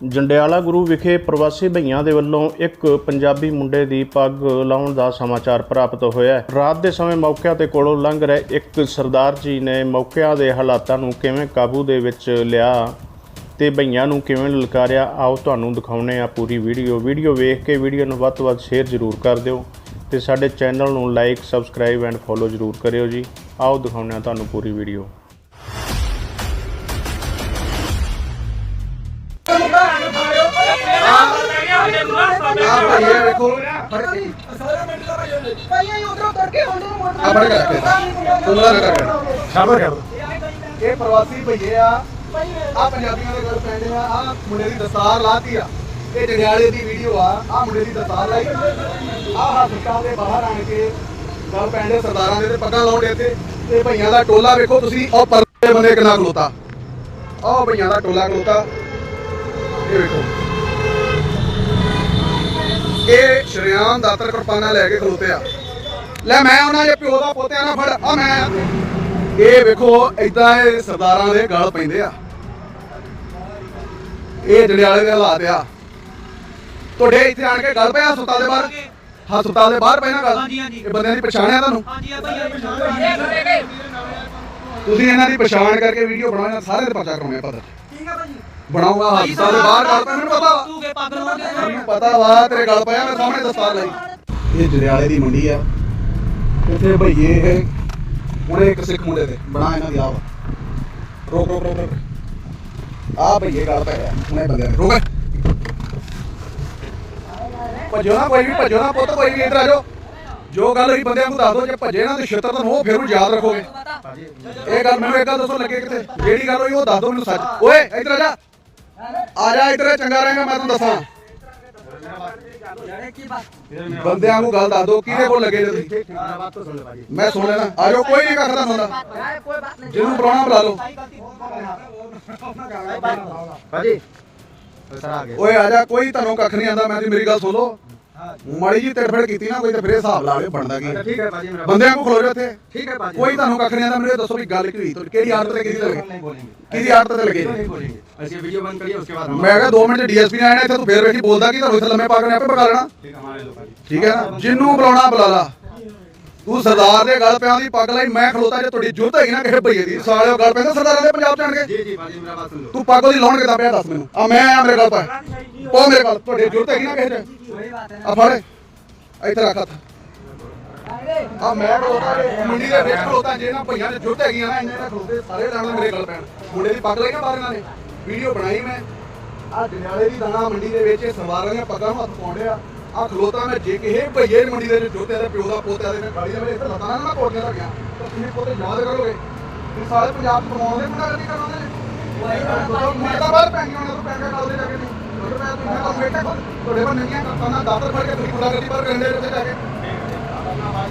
ਜੰਡਿਆਲਾ ਗੁਰੂ ਵਿਖੇ ਪ੍ਰਵਾਸੀ ਭਈਆਂ ਦੇ ਵੱਲੋਂ ਇੱਕ ਪੰਜਾਬੀ ਮੁੰਡੇ ਦੀ ਪੱਗ ਲਾਉਣ ਦਾ ਸਮਾਚਾਰ ਪ੍ਰਾਪਤ ਹੋਇਆ ਹੈ। ਰਾਤ ਦੇ ਸਮੇਂ ਮੌਕਿਆਂ ਤੇ ਕੋਲੋਂ ਲੰਘ ਰਹੇ ਇੱਕ ਸਰਦਾਰ ਜੀ ਨੇ ਮੌਕਿਆਂ ਦੇ ਹਾਲਾਤਾਂ ਨੂੰ ਕਿਵੇਂ ਕਾਬੂ ਦੇ ਵਿੱਚ ਲਿਆ ਤੇ ਭਈਆਂ ਨੂੰ ਕਿਵੇਂ ਲਲਕਾਰਿਆ, ਆਓ ਤੁਹਾਨੂੰ ਦਿਖਾਉਨੇ ਆ ਪੂਰੀ ਵੀਡੀਓ। ਵੀਡੀਓ ਵੇਖ ਕੇ ਵੀਡੀਓ ਨੂੰ ਵੱਧ ਤੋਂ ਵੱਧ ਸ਼ੇਅਰ ਜ਼ਰੂਰ ਕਰ ਦਿਓ ਤੇ ਸਾਡੇ ਚੈਨਲ ਨੂੰ ਲਾਈਕ, ਸਬਸਕ੍ਰਾਈਬ ਐਂਡ ਫੋਲੋ ਜ਼ਰੂਰ ਕਰਿਓ ਜੀ। ਆਓ ਦਿਖਾਉਨੇ ਆ ਤੁਹਾਨੂੰ ਪੂਰੀ ਵੀਡੀਓ। ਆ ਭਾਈ ਇਹ ਵੇਖੋ। ਫੜ ਕੇ ਆ ਫੜ ਕੇ ਰੱਖ ਤੁਮਲਾ ਨਾ ਕਰ ਖਬਰ ਕਰ। ਇਹ ਪ੍ਰਵਾਸੀ ਭਈਏ ਆ। ਆ ਪੰਜਾਬੀਆਂ ਦੇ ਘਰ ਪੈਂਦੇ ਆ। ਆ ਮੁੰਡੇ ਦੀ ਦਸਤਾਰ ਲਾਤੀ ਆ। ਇਹ ਜੜਿਆਲੇ ਦੀ ਵੀਡੀਓ ਆ। ਆ ਮੁੰਡੇ ਦੀ ਦਸਤਾਰ ਲਾਈ। ਆ ਹਸਪਤਾਲ ਦੇ ਬਾਹਰ ਆਣ ਕੇ ਗੱਲ ਪੈਂਦੇ ਸਰਦਾਰਾਂ ਦੇ ਤੇ ਪੱਗਾਂ ਲਾਉਂਦੇ ਇੱਥੇ ਤੇ। ਭਈਆਂ ਦਾ ਟੋਲਾ ਵੇਖੋ ਤੁਸੀਂ। ਉਹ ਪਰਲੇ ਬੰਦੇ ਕਿੰਨਾ ਖਲੋਤਾ। ਆਹ ਭਈਆਂ ਦਾ ਟੋਲਾ ਖਲੋਤਾ। ਇਹ ਵੇਖੋ। ਇਹ ਸ਼ਰਿਆਮ ਦਾਤਰ ਕਿਰਪਾਨਾਂ ਲੈ ਕੇ ਖਲੋਤੇ ਆ। ਲੈ ਮੈਂ ਉਹਨਾਂ ਦੇ ਪਿਓ ਦਾ ਪੋਤਿਆਂ ਨਾਲ ਫੜ ਆ ਮੈਂ। ਇਹ ਵੇਖੋ ਇਦਾਂ ਇਹ ਸਰਦਾਰਾਂ ਦੇ ਗਲ ਪੈਂਦੇ ਆ। ਇਹ ਜੜਿਆਲੇ ਦੇ ਹਾਲਾਤ ਆ। ਤੁਹਾਡੇ ਇੱਥੇ ਆਣ ਕੇ ਗੱਲ ਪਿਆ ਹਸਪਤਾਲ ਦੇ ਬਾਹਰ? ਹਸਪਤਾਲ ਦੇ ਬਾਹਰ ਪੈਣਾ ਗੱਲ। ਇਹ ਬੰਦਿਆਂ ਦੀ ਪਛਾਣ ਆ ਤੁਹਾਨੂੰ? ਤੁਸੀਂ ਇਹਨਾਂ ਦੀ ਪਛਾਣ ਕਰਕੇ ਵੀਡੀਓ ਬਣਾਉਣਾ ਸਾਰੇ ਦੇ ਪਰਚਾ ਕਰਾਉਣੇ ਪਤਾ ਠੀਕ ਆ ਭਾਈ। ਬਣਾਉਂਗਾ ਹਸਪਤਾਲ ਦੇ ਬਾਹਰ ਪਿਆ ਮੈਨੂੰ ਪਤਾ ਤੂੰ ਕੇ ਪੱਗ ਲਾਉਂਦੇ ਮੈਨੂੰ ਪਤਾ ਵਾ ਤੇਰੇ ਗੱਲ ਪਿਆ ਮੈਂ ਸਾਹਮਣੇ ਦਸਤਾਰ ਲਈ। ਇਹ ਜਰਿਆਲੇ ਦੀ ਮੰਡੀ ਆ। ਇੱਥੇ ਭਈਏ ਇਹ ਹੁਣੇ ਇੱਕ ਸਿੱਖ ਮੁੰਡੇ ਤੇ ਬਣਾ ਇਹਨਾਂ ਦੀ ਆਵਾ ਰੋਕ ਰੋਕ ਰੋਕ ਰੋਕ। ਆ ਭਈਏ ਗੱਲ ਪੈ ਰਿਹਾ ਹੁਣੇ ਬੰਦੇ ਨੇ ਰੋਕ ਭੱਜੋ ਨਾ ਕੋਈ ਵੀ ਭੱਜੋ ਨਾ ਪੁੱਤ ਕੋਈ ਵੀ ਇੱਧਰ ਆ ਜਾਓ। ਜੋ ਗੱਲ ਹੋਈ ਬੰਦਿਆਂ ਨੂੰ ਦੱਸ ਦਿਓ ਜੇ ਭੱਜੇ ਨਾ ਤੇ ਛੇਤਰ ਤਾਂ ਉਹ ਫਿਰ ਯਾਦ ਰੱਖੋਗੇ। ਇਹ ਗੱਲ ਮੈਨੂੰ ਇੱਕ ਗੱਲ ਦੱਸੋ ਲੱਗੇ ਕਿਤੇ ਜਿਹੜੀ ਗੱਲ ਹੋਈ ਉਹ ਦੱਸ ਦਿਓ ਮੈਨੂੰ ਸੱਚ। ਓਏ ਇੱਧਰ ਆ ਜਾ। ਆ ਜਾ ਇੱਧਰ ਚੰਗਾ ਰਹੇਗਾ ਮੈਂ ਤੈਨੂੰ ਦੱਸਾਂ। ਬੰਦਿਆਂ ਨੂੰ ਗੱਲ ਦੱਸ ਦਿਓ ਕਿਹਦੇ ਕੋਲ ਲੱਗੇ ਜੇ ਤੁਸੀਂ? ਮੈਂ ਸੁਣ ਲੈਣਾ ਆ ਜਾਓ ਕੋਈ ਨਹੀਂ ਕੱਖ ਦਾ ਹੁੰਦਾ ਜਿਹਨੂੰ ਬੁਲਾਉਣਾ ਬੁਲਾ ਲਓ। ਭਾਜੀ ਓਏ ਆ ਜਾ ਕੋਈ ਤੁਹਾਨੂੰ ਕੱਖ ਨਹੀਂ ਆਂਦਾ ਮੈਂ ਤੇ ਮੇਰੀ ਗੱਲ ਸੁਣ ਲਓ। ਮੜੀ ਜੀ ਤੜਫੜ ਕੀਤੀ ਨਾ ਕੋਈ ਤੇ ਫਿਰ ਹਿਸਾਬ ਲਾ ਲਿਓ ਬਣਦਾ ਕੀ ਠੀਕ ਹੈ ਭਾਜੀ ਮੇਰਾ ਬੰਦਿਆਂ ਕੋ ਖਲੋ ਰਿਹਾ ਉੱਥੇ। ਠੀਕ ਹੈ ਭਾਜੀ। ਕੋਈ ਤੁਹਾਨੂੰ ਕੱਖ ਨਹੀਂ ਆਦਾ ਮੇਰੇ ਦੱਸੋ ਵੀ ਗੱਲ ਕੀ ਤੁਹਾਡੀ ਕਿਹੜੀ ਆਦਤ ਤੇ ਕਿਹਦੀ ਲੱਗੀ? ਕਿਹਦੀ ਆਦਤ ਤੇ ਲੱਗੇ? ਨਹੀਂ ਬੋਲेंगे ਅਸੀਂ ਵੀਡੀਓ ਬੰਦ ਕਰੀਏ ਉਸਕੇ ਬਾਅਦ ਮੈਂ ਕਿਹਾ 2 ਮਿੰਟ ਡੀਐਸਪੀ ਆਇਆ ਇੱਥੇ ਤੂੰ ਫੇਰ ਵੇਖੀ ਬੋਲਦਾ ਕੀ ਤੁਹਾਨੂੰ ਇੱਥੇ ਲੰਮੇ ਪਾ ਕੇ ਆਪੇ ਪਕਾ ਲੈਣਾ ਠੀਕ ਹੈ ਜਿੰਨੂੰ ਬੁਲਾਉਣਾ ਬੁਲਾ ਲਾ। ਤੂੰ ਸਰਦਾਰ ਦੇ ਗੱਲ ਪਿਆਂ ਦੀ ਪੱਗ ਲਾਈ ਮੈਂ ਖਲੋਤਾ ਜੇ ਤੁਹਾਡੀ ਜੁਰਤ ਹੈਗੀ ਨਾ ਕਿਸੇ ਭਈਏ ਦੀ। ਸਾਲਿਓ ਗੱਲ ਪੈਂਦਾ ਸਰਦਾਰਾਂ ਦੇ ਪੰਜਾਬ ਜਾਣਗੇ ਜੀ ਜੀ ਬਾਜੀ ਮੇਰਾ ਬਾਤ ਸੁਣ। ਲਓ ਤੂੰ ਪੱਗ ਉਹਦੀ ਲਾਉਣ ਕਿਦਾਂ ਪਿਆ ਦੱਸ ਮੈਨੂੰ। ਆ ਮੈਂ ਆ ਮੇਰੇ ਗੱਲ ਪਾ ਉਹ ਮੇਰੇ ਗੱਲ ਤੁਹਾਡੀ ਜੁਰਤ ਹੈਗੀ ਨਾ ਕਿਸੇ ਦੇ ਆ ਫੜ। ਇੱਥੇ ਰੱਖ ਹੱਥ। ਆ ਮੈਂ ਖਲੋਤਾ ਜੇ ਮੰਡੀ ਦੇ ਵਿੱਚ ਖਲੋਤਾ ਜੇ ਨਾ ਭਈਆਂ ਦੇ ਜੁਰਤ ਹੈਗੀਆਂ ਨਾ ਇੰਨੇ ਨਾ ਖਲੋਤੇ ਸਾਰੇ ਜਾਣਦੇ ਮੇਰੇ ਗੱਲ ਪੈਣ। ਮੁੰਡੇ ਦੀ ਪੱਗ ਲਈ ਨਾ ਬਾਰੇ ਨਾਲੇ ਵੀਡੀਓ ਬਣਾਈ ਮੈਂ। ਆ ਜਨਾਲੇ ਦੀ ਦਾਣਾ ਮੰਡੀ ਦੇ ਵਿੱਚ ਸਰਵਾਰਾਂ ਦੀਆਂ ਪੱਗਾਂ ਨੂੰ ਹੱਥ ਪਾਉਂਦੇ ਆ ਆ ਖਲੋਤਾ ਮੈਂ ਜੇ ਕਿਸੇ ਭਈਏ ਦੀ ਮੰਡੀ ਦੇ ਵਿੱਚ ਜੁਰਤ ਹੈ ਪਿਓ ਦਾ ਪੋਤਾ ਦੇ ਮੈਂ ਗਾੜੀ ਦੇ ਵੇਲੇ ਇੱਥੇ ਲੱਤਾਂ ਨਾਲ ਕੋਟੀਆਂ ਲੱਗਿਆ ਤਾਂ ਤੁਸੀਂ ਪੋਤੇ ਯਾਦ ਕਰੋਗੇ। ਇਹ ਸਾਰੇ ਪੰਜਾਬ ਕਮਾਉਂਦੇ ਮੁੰਡਾ ਨਹੀਂ ਕਰਾਉਂਦੇ ਮੈਂ ਤਾਂ ਬਾਹਰ ਪੈ ਉਹਨਾਂ ਤੋਂ ਪੈਂਗਾ ਕਰਦੇ ਜਾ ਕੇ ਨਹੀਂ। ਮੈਂ ਤਾਂ ਬੇਟਾ ਤੁਹਾਡੇ ਕੋਲ ਨੰਗੀਆਂ ਕਰਤਾਂ ਦਾਤਰ ਫੜ ਕੇ ਤੁਸੀਂ ਗੁੰਡਾ ਪਰ ਕੰਡੇ ਉੱਤੇ ਜਾ ਕੇ ਯਾਰ ਕੀ ਲੱਗੇ ਦੱਸ ਮੈਨੂੰ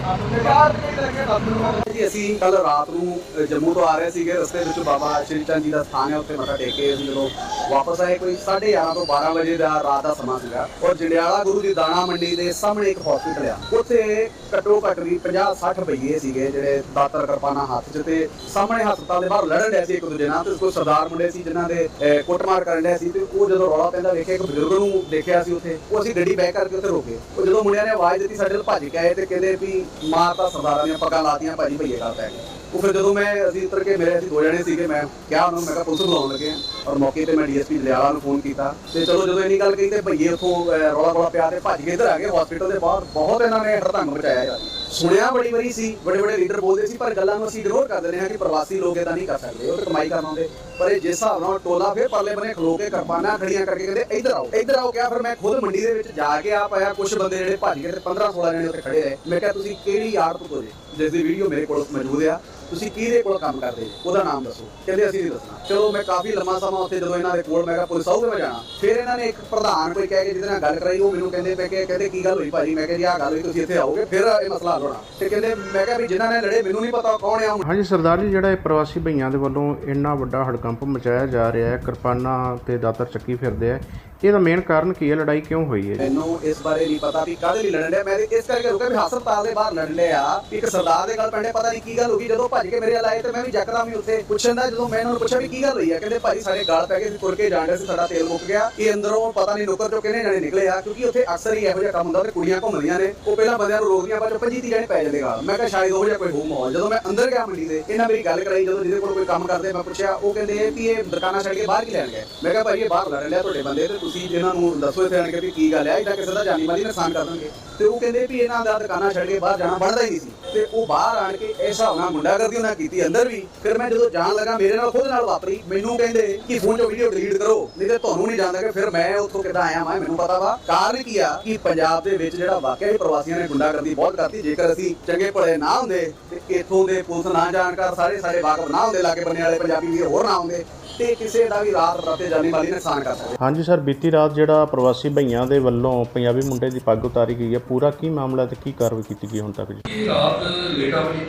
ਜੀ ਅਸੀਂ ਕੱਲ ਰਾਤ ਨੂੰ ਅ, ਜੰਮੂ ਤੋਂ ਆ ਰਹੇ ਸੀਗੇ। ਰਸਤੇ ਵਿੱਚ ਬਾਬਾ ਸ਼੍ਰੀ ਚੰਦ ਜੀ ਦਾ ਸਥਾਨ ਹੈ ਉੱਥੇ ਮੱਥਾ ਟੇਕ ਕੇ ਅਸੀਂ ਜਦੋਂ ਵਾਪਸ ਆਏ ਕੋਈ 11:30 ਤੋਂ 12 ਵਜੇ ਦਾ ਰਾਤ ਦਾ ਸਮਾਂ ਸੀਗਾ। ਔਰ ਜੰਡਿਆਲਾ ਗੁਰੂ ਦੀ ਦਾਣਾ ਮੰਡੀ ਦੇ ਸਾਹਮਣੇ ਇੱਕ ਹਸਪੀਟਲ ਆ। ਉੱਥੇ ਘੱਟੋ ਘੱਟ ਵੀ 50 60 ਬਈਏ ਸੀਗੇ ਜਿਹੜੇ ਦਾਤਰ ਕਿਰਪਾਨਾਂ ਹੱਥ 'ਚ ਤੇ ਸਾਹਮਣੇ ਹਸਪਤਾਲ ਦੇ ਬਾਹਰ ਲੜਨ ਡਿਆ ਸੀ ਇੱਕ ਦੂਜੇ ਨਾਲ। ਤੇ ਕੋਈ ਸਰਦਾਰ ਮੁੰਡੇ ਸੀ ਜਿਨ੍ਹਾਂ ਦੇ ਕੁੱਟਮਾਰ ਕਰਨ ਡਿਆ ਸੀ। ਤੇ ਉਹ ਜਦੋਂ ਰੌਲਾ ਪੈਂਦਾ ਵੇਖਿਆ ਇੱਕ ਬਜ਼ੁਰਗ ਨੂੰ ਦੇਖਿਆ ਸੀ ਉੱਥੇ। ਉਹ ਅਸੀਂ ਗੱਡੀ ਬੈਕ ਕਰਕੇ ਉੱਥੇ ਰੋਕੇ ਉਹ ਜਦੋਂ ਮੁੰਡਿਆਂ ਨੇ ਆਵਾਜ਼ ਦਿੱਤੀ ਸਾਡੇ ਵੱਲ ਭੱਜ ਕੇ ਆਏ ਤੇ ਕਹਿੰਦੇ ਵੀ ਮਾਰ ਤਾਂ ਸਰਦਾਰਾਂ ਦੀਆਂ ਪੱਗਾਂ ਲਾਤੀਆਂ ਭਾਜੀ ਭਈਏ ਗੱਲ ਪੈ ਗਈ ਉਹ ਫਿਰ ਜਦੋਂ ਮੈਂ ਅਸੀਂ ਉਤਰ ਕੇ ਮੇਰੇ ਅਸੀਂ ਦੋ ਜਣੇ ਸੀਗੇ, ਮੈਂ ਕਿਹਾ ਉਹਨਾਂ ਨੂੰ ਮੈਂ ਕਿਹਾ ਪੁਲਿਸ ਬੁਲਾਉਣ ਲੱਗੇ ਆ। ਔਰ ਮੌਕੇ ਤੇ ਮੈਂ ਡੀਐਸਪੀ ਜਲਿਆਲਾ ਨੂੰ ਫੋਨ ਕੀਤਾ। ਤੇ ਚਲੋ ਜਦੋਂ ਇੰਨੀ ਗੱਲ ਕਹੀ ਤੇ ਭਈਏ ਉੱਥੋਂ ਰੌਲਾ ਰੌਲਾ ਪਿਆ ਤੇ ਭੱਜ ਕੇ ਇੱਧਰ ਆ ਗਏ ਹਸਪੀਟਲ ਦੇ ਬਾਹਰ। ਬਹੁਤ ਇਹਨਾਂ ਨੇ ਹੜਤੰਗ ਮਚਾਇਆ ਯਾਰ। ਸੁਣਿਆ ਬੜੀ ਵਾਰੀ ਸੀ ਬੜੇ ਬੜੇ ਲੀਡਰ ਬੋਲਦੇ ਸੀ, ਪਰ ਗੱਲਾਂ ਨੂੰ ਅਸੀਂ ਇਗਨੋਰ ਕਰ ਦਿੰਦੇ ਹਾਂ ਕਿ ਪ੍ਰਵਾਸੀ ਲੋਕ ਇਦਾਂ ਨਹੀਂ ਕਰ ਸਕਦੇ, ਉਹ ਤਾਂ ਕਮਾਈ ਕਰਨ ਆਉਂਦੇ। ਪਰ ਇਹ ਜਿਸ ਹਿਸਾਬ ਨਾਲ ਟੋਲਾ ਫਿਰ ਪਰਲੇ ਬੰਨੇ ਖਲੋ ਕੇ ਕਿਰਪਾਨਾਂ ਖੜੀਆਂ ਕਰਕੇ ਕਹਿੰਦੇ, ਇੱਧਰ ਆਓ ਇੱਧਰ ਆਓ। ਕਿਹਾ ਫਿਰ ਮੈਂ ਖੁਦ ਮੰਡੀ ਦੇ ਵਿੱਚ ਜਾ ਕੇ ਆ ਪਾਇਆ ਕੁਝ ਬੰਦੇ ਜਿਹੜੇ ਭੱਜ ਗਏ ਤੇ 15 16 ਜਣੇ ਉੱਥੇ ਖੜੇ ਰਹੇ। ਮੈਂ ਕਿਹਾ, ਤੁਸੀਂ ਕਿਹੜੀ ਯਾਰ ਤੋਂ ਤੋਰੇ ਜਿਸ ਦੀ ਵੀਡੀਓ ਮੇਰੇ ਕੋਲ ਮੌਜੂਦ ਆ। ਤੁਸੀਂ ਕਿਹਦੇ ਕੋਲ ਕੰਮ ਕਰਦੇ? ਉਹਦਾ ਨਾਮ ਦੱਸੋ। ਕਹਿੰਦੇ ਅਸੀਂ ਨਹੀਂ ਦੱਸਣਾ। ਚਲੋ, ਮੈਂ ਕਾਫੀ ਲੰਮਾ ਸਮਾਂ ਉੱਥੇ ਜਦੋਂ ਇਹਨਾਂ ਦੇ ਕੋਲ ਮੈਂ ਕਿਹਾ, ਪੁਲਿਸ ਆਊਗੇ ਮੈਂ ਜਾਣਾ। ਫਿਰ ਇਹਨਾਂ ਨੇ ਇੱਕ ਪ੍ਰਧਾਨ ਕੋਈ ਕਹਿ ਕੇ ਜਿਹਦੇ ਨਾਲ ਗੱਲ ਕਰਾਈ, ਉਹ ਮੈਨੂੰ ਕਹਿੰਦੇ ਪਏ ਕਿ, ਕਹਿੰਦੇ, ਕੀ ਗੱਲ ਹੋਈ ਭਾਜੀ? ਮੈਂ ਕਿਹਾ, ਜੀ, ਆਹ ਗੱਲ ਹੋਈ, ਤੁਸੀਂ ਇੱਥੇ ਆਓਗੇ, ਫਿਰ ਇਹ ਮਸਲਾ ਹੱਲ ਹੋਣਾ। ਤੇ ਕਹਿੰਦੇ, ਮੈਂ ਕਿਹਾ ਵੀ ਜਿਨ੍ਹਾਂ ਨੇ ਲੜੇ, ਮੈਨੂੰ ਨਹੀਂ ਪਤਾ ਉਹ ਕੌਣ ਆ ਹੁਣ। ਹਾਂਜੀ, ਸਰਦਾਰ ਜੀ, ਜਿਹੜਾ ਇਹ ਪ੍ਰਵਾਸੀ ਭਈਆਂ ਦੇ ਵੱਲੋਂ ਇੰਨਾ ਵੱਡਾ ਹੜਕੰਪ ਮਚਾਇਆ ਜਾ ਰਿਹਾ ਹੈ, ਕਿਰਪਾਨਾਂ ਤੇ ਦਾਤਰ ਚੱਕੀ ਫਿਰਦੇ ਆ। ਇਹਦਾ ਮੇਨ ਕਾਰਨ ਕੀ ਹੈ? ਲੜਾਈ ਕਿਉਂ ਹੋਈ ਹੈ ਮੈਨੂੰ ਇਸ ਬਾਰੇ ਨਹੀਂ ਪਤਾ ਵੀ ਕਾਹਦੇ ਲਈ ਲੜਨ ਡਿਆ। ਮੈਂ ਇਸ ਕਰਕੇ ਰੁਕਿਆ ਵੀ ਹਸਪਤਾਲ ਦੇ ਬਾਹਰ ਲੜਨ ਡਿਆ। ਇੱਕ ਸਰਦਾਰ ਦੇ ਗੱਲ ਪੈਂਦੇ, ਪਤਾ ਨਹੀਂ ਕੀ ਗੱਲ ਹੋ ਗਈ। ਜਦੋਂ ਭੱਜ ਕੇ ਮੇਰੇ ਵੱਲ ਆਏ ਤੇ ਮੈਂ ਵੀ ਜੱਕਦਮ ਹੀ ਉੱਥੇ ਪੁੱਛਣ ਦਾ, ਜਦੋਂ ਮੈਂ ਇਹਨਾਂ ਨੂੰ ਪੁੱਛਿਆ ਵੀ ਕੀ ਗੱਲ ਹੋਈ ਆ, ਕਹਿੰਦੇ ਭਾਈ ਸਾਡੇ ਗਾਲ ਪੈ ਗਏ ਸੀ ਤੁਰ ਕੇ ਜਾਣ ਡਏ ਸੀ, ਸਾਡਾ ਤੇਲ ਮੁੱਕ ਗਿਆ। ਇਹ ਅੰਦਰੋਂ ਪਤਾ ਨਹੀਂ ਨੁੱਕਰ ਚੋਂ ਕਿਹਨੇ ਜਾਣੇ ਨਿਕਲੇ ਆ, ਕਿਉਂਕਿ ਉੱਥੇ ਅਕਸਰ ਹੀ ਇਹੋ ਜਿਹਾ ਕੰਮ ਹੁੰਦਾ ਤੇ ਕੁੜੀਆਂ ਘੁੰਮਦੀਆਂ ਨੇ। ਉਹ ਪਹਿਲਾਂ ਬੰਦਿਆਂ ਨੂੰ ਰੋਕਦੀਆਂ, ਬਾਅਦ ਚੋਂ 25 ਤੀਹ ਜਾਣੇ ਪੈ ਜਾਂਦੇ ਗਾਲ। ਮੈਂ ਕਿਹਾ ਸ਼ਾਇਦ ਉਹ ਜਿਹਾ ਕੋਈ ਹੋਊ ਮਾਹੌਲ। ਜਦੋਂ ਮੈਂ ਅੰਦਰ ਗਿਆ ਮੰਡੀ ਦੇ, ਇਹਨਾਂ ਮੇਰੀ ਗੱਲ ਕਰਾਈ, ਜਦੋਂ ਜਿਹਦੇ ਕੋਲ ਕੋਈ ਕੰਮ ਕਰਦੇ, ਮੈਂ ਪੁੱਛਿਆ, ਉਹ ਕਹਿੰਦੇ ਵੀ ਇਹ ਦੁਕਾਨਾਂ ਛੱਡ ਕੇ ਬਾਹਰ ਕੀ ਲੈਣ ਗਏ? ਮੈਂ ਕਿਹਾ ਭਾਈ ਇਹ ਬਾਹਰ ਲੜ ਲਿਆ ਤੁਹਾਡੇ ਬੰਦੇ ਤੇ ਤੁਸੀਂ ਇਹਨਾਂ ਨੂੰ ਦੱਸੋ ਇੱਥੇ ਆਣ ਕੇ ਵੀ ਕੀ ਗੱਲ ਆ ਇਹਦਾ ਕਿਸੇ ਦਾ ਜਾਨੀ ਮਾਲੀ ਨੁਕਸਾਨ ਕਰ ਦੇਣਗੇ। ਤੇ ਉਹ ਕਹਿੰਦੇ ਵੀ ਇਹਨਾਂ ਦਾ ਦੁਕਾਨਾਂ ਛੱਡ ਕੇ ਬਾਹਰ ਜਾਣਾ ਬਣਦਾ ਹੀ ਨਹੀਂ ਸੀ। ਤੇ ਉਹ ਬਾਹਰ ਆਣ ਕੇ ਇਸ ਹਿਸਾਬ ਨਾਲ ਗੁੰਡਾਗਰਦੀ ਉਹਨਾਂ ਕੀਤੀ ਅੰਦਰ ਵੀ। ਫਿਰ ਮੈਂ ਜਦੋਂ ਜਾਣ ਲੱਗਾ, ਮੇਰੇ ਨਾਲ ਖੁਦ ਨਾਲ ਵਾਪਰੀ, ਮੈਨੂੰ ਕਹਿੰਦੇ ਕਿ ਫੋਨ 'ਚੋਂ ਵੀਡੀਓ ਡਿਲੀਟ ਕਰੋ, ਨਹੀਂ ਤੇ ਤੁਹਾਨੂੰ ਨਹੀਂ ਜਾਣਦਾ ਕਿ ਫਿਰ ਮੈਂ ਉੱਥੋਂ ਕਿੱਦਾਂ ਆਇਆ ਮੈਂ ਮੈਨੂੰ ਪਤਾ ਵਾ। ਕਾਰਨ ਕੀ ਆ ਕਿ ਪੰਜਾਬ ਦੇ ਵਿੱਚ ਜਿਹੜਾ ਵਾਕਿਆ ਹੀ ਪ੍ਰਵਾਸੀਆਂ ਨੇ ਗੁੰਡਾਗਰਦੀ ਬਹੁਤ ਕਰਤੀ, ਜੇਕਰ ਅਸੀਂ ਚੰਗੇ ਭਲੇ ਨਾ ਹੁੰਦੇ, ਤੇ ਇੱਥੋਂ ਦੇ ਪੁਲਿਸ ਨਾ ਜਾਣਕਾਰ ਸਾਰੇ ਸਾਡੇ ਵਾਕਫ ਨਾ ਹੁੰਦੇ, ਲਾਗੇ ਬੰਨੇ ਵਾਲੇ ਪੰਜਾਬੀ ਵੀਰ ਹੋਰ ਨਾ ਹੁੰਦੇ ਤੇ ਕਿਸੇ ਦਾ ਵੀ ਰਾਤ ਰਾਤੇ ਜਾਨੀ ਮਾਲੀ ਨੁਕਸਾਨ ਕਰ ਸਕਦੇ। ਹਾਂਜੀ ਸਰ ਬੀਤੀ ਰਾਤ ਜਿਹੜਾ ਪ੍ਰਵਾਸੀ ਭਈਆਂ ਦੇ ਵੱਲੋਂ ਪੰਜਾਬੀ ਮੁੰਡੇ ਦੀ ਪੱਗ ਉਤਾਰੀ ਗਈ ਹੈ। ਪੂਰਾ ਕੀ ਮਾਮਲਾ ਤੇ ਕੀ ਕਾਰਵਾਈ ਕੀਤੀ ਗਈ ਹੁਣ ਤੱਕ ਜੀ? ਇਹ ਰਾਤ ਲੇਟ ਆਵਰੀ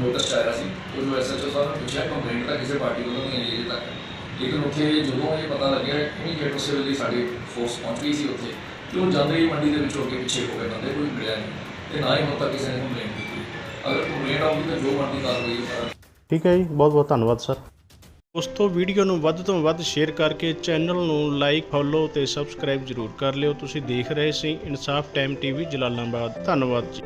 ਨੋਟਿਸ ਆਇਆ ਸੀ। ਕਿ ਉਹ ਐਸਐਚਓ ਸਾਹਿਬ ਨੇ ਪੁੱਛਿਆ ਕੰਪਲੇਂਟ ਤਾਂ ਕਿਸੇ ਪਾਰਟੀ ਵੱਲੋਂ ਨਹੀਂ ਆਈ ਅਜੇ ਤੱਕ। ਲੇਕਿਨ ਉੱਥੇ ਜਦੋਂ ਇਹ ਪਤਾ ਲੱਗਿਆ ਇਮੀਡੀਏਟ ਉਸੇ ਵੇਲੇ ਸਾਡੀ ਫੋਰਸ ਪਹੁੰਚ ਗਈ ਸੀ ਉੱਥੇ। ਤੇ ਉਹ ਜਾਂਦੇ ਹੀ ਮੰਡੀ ਦੇ ਵਿੱਚੋਂ ਅੱਗੇ ਪਿੱਛੇ ਹੋ ਗਏ ਬੰਦੇ ਕੋਈ ਮਿਲਿਆ ਨਹੀਂ। ਤੇ ਨਾ ਹੀ ਹੁਣ ਤੱਕ ਕਿਸੇ ਨੇ ਕੰਪਲੇਂਟ ਕੀਤੀ। ਅਗਰ ਕੰਪਲੇਂਟ ਆਉਂਦੀ ਤਾਂ ਜੋ ਬਣਦੀ ਕਾਰਵਾਈ ਕਰਾਂਗੇ ਠੀਕ ਹੈ ਜੀ ਬਹੁਤ ਬਹੁਤ ਧੰਨਵਾਦ ਸਰ। ਦੋਸਤੋ, ਵੀਡੀਓ ਨੂੰ ਵੱਧ ਤੋਂ ਵੱਧ ਸ਼ੇਅਰ ਕਰਕੇ ਚੈਨਲ ਨੂੰ ਲਾਈਕ ਫੋਲੋ ਤੇ ਸਬਸਕ੍ਰਾਈਬ ਜ਼ਰੂਰ ਕਰ ਲਿਓ। ਤੁਸੀਂ ਦੇਖ ਰਹੇ ਸੀ ਇਨਸਾਫ ਟਾਈਮ ਟੀਵੀ ਜਲਾਲਾਬਾਦ। ਧੰਨਵਾਦ ਜੀ।